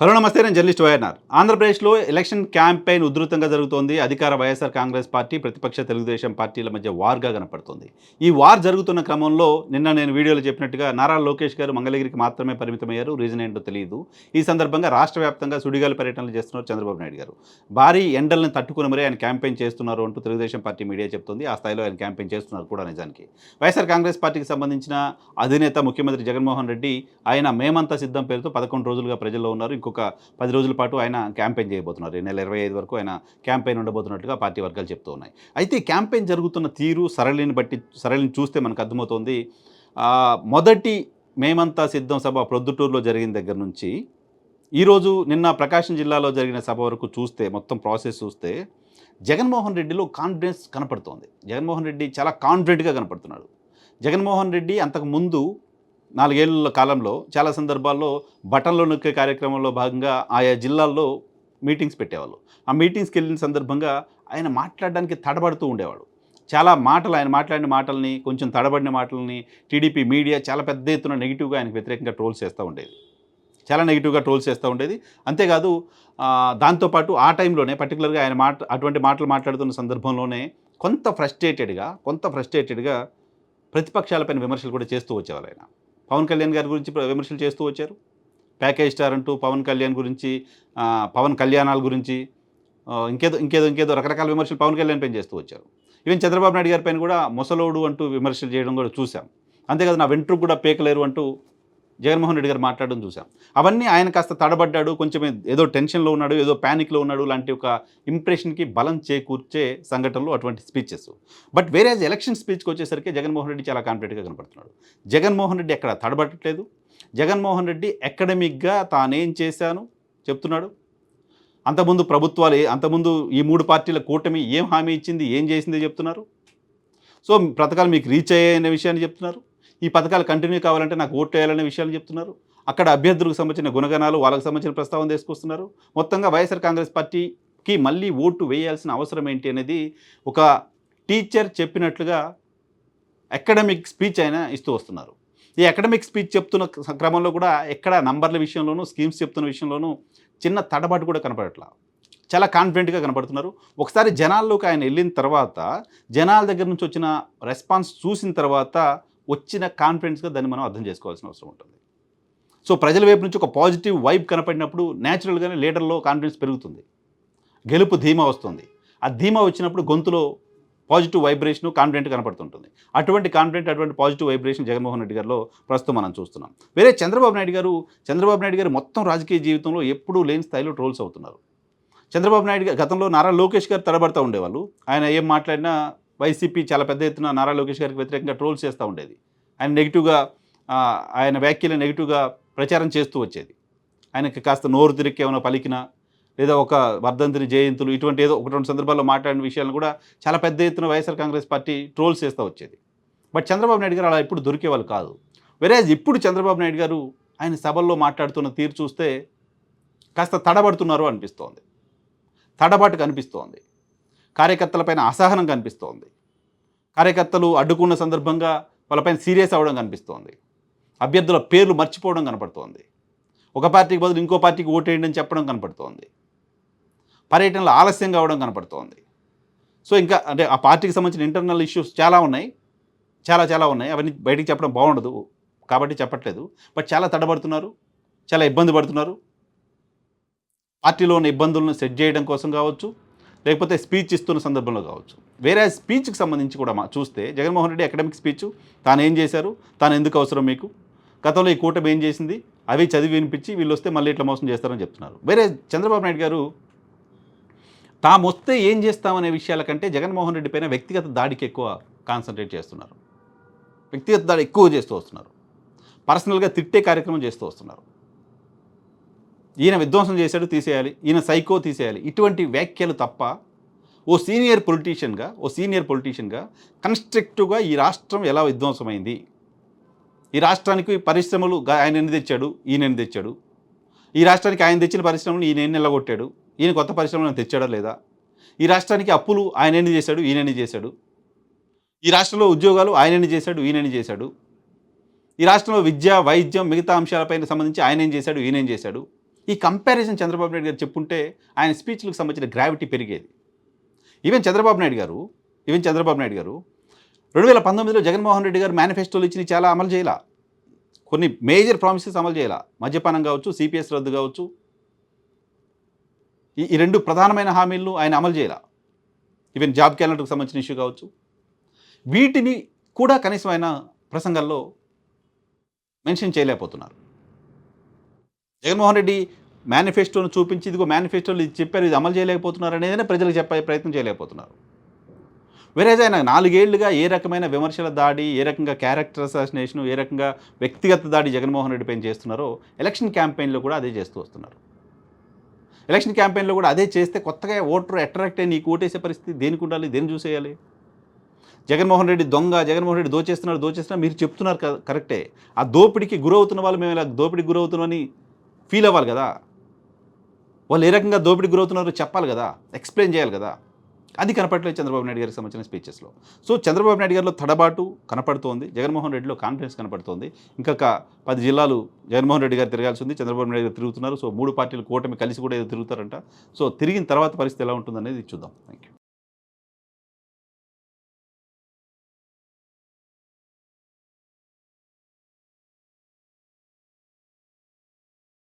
Hello నమస్తే నేను journalist YNR. ఆంధ్రప్రదేశ్లో ఎలక్షన్ క్యాంపెయిన్ ఉధృతంగా జరుగుతోంది. అధికార వైఎస్ఆర్ కాంగ్రెస్ పార్టీ ప్రతిపక్ష తెలుగుదేశం పార్టీల మధ్య వార్గా కనపడుతోంది. ఈ వార్ జరుగుతున్న క్రమంలో నిన్న నేను వీడియోలో చెప్పినట్టుగా నారా లోకేష్ గారు మంగళగిరికి మాత్రమే పరిమితమయ్యారు. రీజన్ ఏంటో తెలియదు ఈ సందర్భంగా రాష్ట్ర వ్యాప్తంగా సుడిగాలి పర్యటనలు చేస్తున్నారు చంద్రబాబు నాయుడు గారు. భారీ ఎండలను తట్టుకుని మరీ ఆయన క్యాంపెయిన్ చేస్తున్నారు అంటూ తెలుగుదేశం పార్టీ మీడియా చెప్తుంది. ఆ స్థాయిలో ఆయన క్యాంపెయిన్ చేస్తున్నారు కూడా నిజానికి. వైఎస్ఆర్ కాంగ్రెస్ పార్టీకి సంబంధించిన అధినేత ముఖ్యమంత్రి జగన్మోహన్ రెడ్డి ఆయన మేమంతా సిద్ధం పేరుతో పదకొండు రోజులుగా ప్రజల్లో ఉన్నారు. ఇంకొక పది రోజుల పాటు ఆయన క్యాంపెయిన్ చేయబోతున్నారు. ఈ నెల ఇరవై ఐదు వరకు ఆయన క్యాంపెయిన్ ఉండబోతున్నట్టుగా పార్టీ వర్గాలు చెప్తూ ఉన్నాయి. అయితే క్యాంపెయిన్ జరుగుతున్న తీరు సరళిని బట్టి సరళిని చూస్తే మనకు అర్థమవుతోంది. మొదటి మేమంతా సిద్ధం సభ ప్రొద్దుటూరులో జరిగిన దగ్గర నుంచి ఈరోజు నిన్న ప్రకాశం జిల్లాలో జరిగిన సభ వరకు చూస్తే మొత్తం ప్రాసెస్ చూస్తే జగన్మోహన్ రెడ్డిలో కాన్ఫిడెన్స్ కనపడుతోంది. జగన్మోహన్ రెడ్డి చాలా కాన్ఫిడెంట్గా కనపడుతున్నాడు. జగన్మోహన్ రెడ్డి అంతకు ముందు నాలుగేళ్ళ కాలంలో చాలా సందర్భాల్లో బటన్లు నొక్కే కార్యక్రమంలో భాగంగా ఆయా జిల్లాల్లో మీటింగ్స్ పెట్టేవాళ్ళు. ఆ మీటింగ్స్కి వెళ్ళిన సందర్భంగా ఆయన మాట్లాడడానికి తడబడుతూ ఉండేవాడు. చాలా మాటలు ఆయన మాట్లాడిన మాటల్ని కొంచెం తడబడిన మాటల్ని టీడీపీ మీడియా చాలా పెద్ద ఎత్తున నెగిటివ్గా ఆయనకు వ్యతిరేకంగా ట్రోల్స్ చేస్తూ ఉండేది. చాలా నెగిటివ్గా ట్రోల్స్ చేస్తూ ఉండేది. అంతేకాదు దాంతోపాటు ఆ టైంలోనే పర్టికులర్గా ఆయన మాట అటువంటి మాటలు మాట్లాడుతున్న సందర్భంలోనే కొంత ఫ్రస్ట్రేటెడ్గా కొంత ఫ్రస్ట్రేటెడ్గా ప్రతిపక్షాలపైన విమర్శలు కూడా చేస్తూ వచ్చేవాళ్ళు ఆయన. పవన్ కళ్యాణ్ గారి గురించి విమర్శలు చేస్తూ వచ్చారు. ప్యాకేజ్ స్టార్ అంటూ పవన్ కళ్యాణ్ గురించి పవన్ కళ్యాణాల గురించి ఇంకేదో ఇంకేదో ఇంకేదో రకరకాల విమర్శలు పవన్ కళ్యాణ్ పైన చేస్తూ వచ్చారు. ఈవెన్ చంద్రబాబు నాయుడు గారి పైన కూడా మొసలోడు అంటూ విమర్శలు చేయడం కూడా చూసాం అంతేకాదు నా వెంట్రుకు కూడా పేకలేరు అంటూ జగన్మోహన్ రెడ్డి గారు మాట్లాడడం చూసాం. అవన్నీ ఆయన కాస్త తడబడ్డాడు కొంచెం ఏదో టెన్షన్లో ఉన్నాడు ఏదో ప్యానిక్లో ఉన్నాడు లాంటి ఒక ఇంప్రెషన్కి బలం చేకూర్చే సంఘటనలు అటువంటి స్పీచెస్. బట్ వేరే ఎలక్షన్ స్పీచ్కి వచ్చేసరికి జగన్మోహన్ రెడ్డి చాలా కాన్ఫిడెంట్గా కనపడుతున్నాడు. జగన్మోహన్ రెడ్డి ఎక్కడ తడబట్టలేదు జగన్మోహన్ రెడ్డి అకాడమిక్గా తానేం చేశాను? చెప్తున్నాడు. అంతకుముందు ప్రభుత్వాలు అంతకుముందు ఈ మూడు పార్టీల కూటమి ఏం హామీ ఇచ్చింది ఏం చేసింది చెప్తున్నారు? సో పథకాలు మీకు రీచ్ అయ్యాయనే విషయాన్ని చెప్తున్నారు. ఈ పథకాలు కంటిన్యూ కావాలంటే నాకు ఓటు వేయాలనే విషయాలు చెప్తున్నారు. అక్కడ అభ్యర్థులకు సంబంధించిన గుణగణాలు వాళ్ళకి సంబంధించిన ప్రస్తావన తీసుకొస్తున్నారు. మొత్తంగా వైఎస్ఆర్ కాంగ్రెస్ పార్టీకి మళ్ళీ ఓటు వేయాల్సిన అవసరం ఏంటి అనేది ఒక టీచర్ చెప్పినట్లుగా అకాడమిక్ స్పీచ్ అయినా ఇస్తూ వస్తున్నారు. ఈ అకాడమిక్ స్పీచ్ చెప్తున్న క్రమంలో కూడా ఎక్కడ నంబర్ల విషయంలోనూ స్కీమ్స్ చెప్తున్న విషయంలోనూ చిన్న తడబాటు కూడా కనపడట్లా. చాలా కాన్ఫిడెంట్గా కనపడుతున్నారు. ఒకసారి జనాల్లోకి ఆయన వెళ్ళిన తర్వాత జనాల దగ్గర నుంచి వచ్చిన రెస్పాన్స్ చూసిన తర్వాత వచ్చిన కాన్ఫిడెన్స్గా దాన్ని మనం అర్థం చేసుకోవాల్సిన అవసరం ఉంటుంది. సో ప్రజల వైపు నుంచి ఒక పాజిటివ్ వైబ్ కనపడినప్పుడు న్యాచురల్గానే లీడర్లో కాన్ఫిడెన్స్ పెరుగుతుంది. గెలుపు ధీమా వస్తుంది. ఆ ధీమా వచ్చినప్పుడు గొంతులో పాజిటివ్ వైబ్రేషన్ కాన్ఫిడెంట్ కనపడుతుంటుంది. అటువంటి కాన్ఫిడెంట్ అటువంటి పాజిటివ్ వైబ్రేషన్ జగన్మోహన్ రెడ్డి గారిలో ప్రస్తుతం మనం చూస్తున్నాం. వేరే చంద్రబాబు నాయుడు గారు చంద్రబాబు నాయుడు గారు మొత్తం రాజకీయ జీవితంలో ఎప్పుడూ లేని స్థాయిలో ట్రోల్స్ అవుతున్నారు. చంద్రబాబు నాయుడు గతంలో నారా లోకేష్ గారు తడబడతా ఉండేవాళ్ళు. ఆయన ఏం మాట్లాడినా వైసీపీ చాలా పెద్ద ఎత్తున నారా లోకేష్ గారికి వ్యతిరేకంగా ట్రోల్స్ చేస్తూ ఉండేది. ఆయన నెగిటివ్గా ఆయన వ్యాఖ్యలు నెగిటివ్గా ప్రచారం చేస్తూ వచ్చేది. ఆయనకి కాస్త నోరు తిరిగి ఏమైనా పలికినా లేదా ఒక వర్ధంతిని జయంతులు ఇటువంటి ఏదో ఒక రెండు సందర్భాల్లో మాట్లాడిన విషయాలను కూడా చాలా పెద్ద ఎత్తున వైఎస్ఆర్ కాంగ్రెస్ పార్టీ ట్రోల్స్ చేస్తూ వచ్చేది. బట్ చంద్రబాబు నాయుడు గారు అలా ఎప్పుడు దొరికేవాళ్ళు కాదు. వేరే ఇప్పుడు చంద్రబాబు నాయుడు గారు ఆయన సభల్లో మాట్లాడుతున్న తీరు చూస్తే కాస్త తడబడుతున్నారు అనిపిస్తోంది. తడబాటు కనిపిస్తోంది కార్యకర్తలపైన అసహనం కనిపిస్తోంది. కార్యకర్తలు అడ్డుకున్న సందర్భంగా వాళ్ళపైన సీరియస్ అవ్వడం కనిపిస్తోంది. అభ్యర్థుల పేర్లు మర్చిపోవడం కనపడుతోంది. ఒక పార్టీకి బదులు ఇంకో పార్టీకి ఓటేయండి అని చెప్పడం కనపడుతోంది. పర్యటనలు ఆలస్యం కావడం కనపడుతోంది. సో ఇంకా అంటే ఆ పార్టీకి సంబంధించిన ఇంటర్నల్ ఇష్యూస్ చాలా ఉన్నాయి. చాలా చాలా ఉన్నాయి. అవన్నీ బయటికి చెప్పడం బాగుండదు. కాబట్టి చెప్పట్లేదు. బట్ చాలా తడబడుతున్నారు. చాలా ఇబ్బంది పడుతున్నారు. పార్టీలో ఉన్న ఇబ్బందులను సెట్ చేయడం కోసం కావచ్చు లేకపోతే స్పీచ్ ఇస్తున్న సందర్భంలో కావచ్చు. వేరే స్పీచ్కి సంబంధించి కూడా మా చూస్తే జగన్మోహన్ రెడ్డి అకాడమిక్ స్పీచ్ తాను ఏం చేశారు? తాను ఎందుకు అవసరం మీకు? గతంలో ఈ కూటమి ఏం చేసింది? అవి చదివి వినిపించి వీళ్ళు వస్తే మళ్ళీ ఇట్లా మోసం చేస్తారని చెప్తున్నారు. వేరే చంద్రబాబు నాయుడు గారు తాము వస్తే ఏం చేస్తామనే విషయాల కంటే జగన్మోహన్ రెడ్డి పైన వ్యక్తిగత దాడికి ఎక్కువ కాన్సన్ట్రేట్ చేస్తున్నారు. వ్యక్తిగత దాడి ఎక్కువ చేస్తూ వస్తున్నారు. పర్సనల్గా తిట్టే కార్యక్రమం చేస్తూ వస్తున్నారు. ఈయన విధ్వంసం చేశాడు తీసేయాలి. ఈయన సైకో తీసేయాలి. ఇటువంటి వ్యాఖ్యలు తప్ప ఓ సీనియర్ పొలిటీషియన్గా ఓ సీనియర్ పొలిటీషియన్గా కన్స్ట్రక్టివ్గా ఈ రాష్ట్రం ఎలా విధ్వంసమైంది? ఈ రాష్ట్రానికి పరిశ్రమలు ఆయన ఎన్ని తెచ్చాడు? ఈయన ఎన్ని తెచ్చాడు? ఈ రాష్ట్రానికి ఆయన తెచ్చిన పరిశ్రమలు ఈయన ఎన్ని నిలగొట్టాడు? ఈయన కొత్త పరిశ్రమలను తెచ్చాడా లేదా? ఈ రాష్ట్రానికి అప్పులు ఆయన ఎన్ని చేశాడు? ఈయన ఎన్ని చేశాడు? ఈ రాష్ట్రంలో ఉద్యోగాలు ఆయన ఎన్ని చేశాడు? ఈయన ఎన్ని చేశాడు? ఈ రాష్ట్రంలో విద్య వైద్యం మిగతా అంశాలపైన సంబంధించి ఆయన ఏం చేశాడు? ఈయన ఏం చేశాడు? ఈ కంపారిజన్ చంద్రబాబు నాయుడు గారు చెప్పుంటే ఆయన స్పీచ్లకు సంబంధించిన గ్రావిటీ పెరిగేది. ఈవెన్ చంద్రబాబు నాయుడు గారు ఈవెన్ చంద్రబాబు నాయుడు గారు రెండు వేల పంతొమ్మిదిలో జగన్మోహన్ రెడ్డి గారు మేనిఫెస్టోలు ఇచ్చిన చాలా అమలు చేయాల. కొన్ని మేజర్ ప్రామిసెస్ అమలు చేయాల. మద్యపానం కావచ్చు సిపిఎస్ రద్దు కావచ్చు. ఈ రెండు ప్రధానమైన హామీలను ఆయన అమలు చేయాల. ఈవెన్ జాబ్ క్యాలెండర్కి సంబంధించిన ఇష్యూ కావచ్చు. వీటిని కూడా కనీసం ఆయన ప్రసంగాల్లో మెన్షన్ చేయలేకపోతున్నారు. జగన్మోహన్ రెడ్డి మేనిఫెస్టోను చూపించి ఇదిగో మేనిఫెస్టోలు ఇది చెప్పారు ఇది అమలు చేయలేకపోతున్నారు అనేది ప్రజలకు చెప్పే ప్రయత్నం చేయలేకపోతున్నారు. వేరేజ్ ఆయన నాలుగేళ్ళుగా ఏ రకమైన విమర్శల దాడి ఏ రకంగా క్యారెక్టర్ అసాసినేషన్ ఏ రకంగా వ్యక్తిగత దాడి జగన్మోహన్ రెడ్డి పైన చేస్తున్నారో ఎలక్షన్ క్యాంపెయిన్లో కూడా అదే చేస్తూ వస్తున్నారు. ఎలక్షన్ క్యాంపెయిన్లో కూడా అదే చేస్తే కొత్తగా ఓటర్ అట్రాక్ట్ అయ్యి నీకు ఓటేసే పరిస్థితి దేనికి ఉండాలి దేని చూసేయాలి? జగన్మోహన్ రెడ్డి దొంగ జగన్మోహన్ రెడ్డి దోచేస్తున్నారు దోచేస్తున్నారు మీరు చెప్తున్నారు కరెక్టే ఆ దోపిడికి గురవుతున్న వాళ్ళు మేము ఇలా దోపిడికి గురవుతున్నామని ఫీల్ అవ్వాలి కదా. వాళ్ళు ఏ రకంగా దోపిడీ గురవుతున్నారో చెప్పాలి కదా. ఎక్స్ప్లెయిన్ చేయాలి కదా. అది కనపడలేదు చంద్రబాబు నాయుడు గారికి సంబంధించిన స్పీచెస్లో. సో చంద్రబాబు నాయుడు గారిలో తడబాటు కనపడుతోంది. జగన్మోహన్ రెడ్డిలో కాన్ఫిడెన్స్ కనపడుతోంది. ఇంకొక పది జిల్లాలు జగన్మోహన్ రెడ్డి గారు తిరగాల్సి ఉంది. చంద్రబాబు నాయుడు గారు తిరుగుతున్నారు. సో మూడు పార్టీలు కూటమి కలిసి కూడా ఏదో తిరుగుతారంట. సో తిరిగిన తర్వాత పరిస్థితి ఎలా ఉంటుందనేది చూద్దాం. Thank you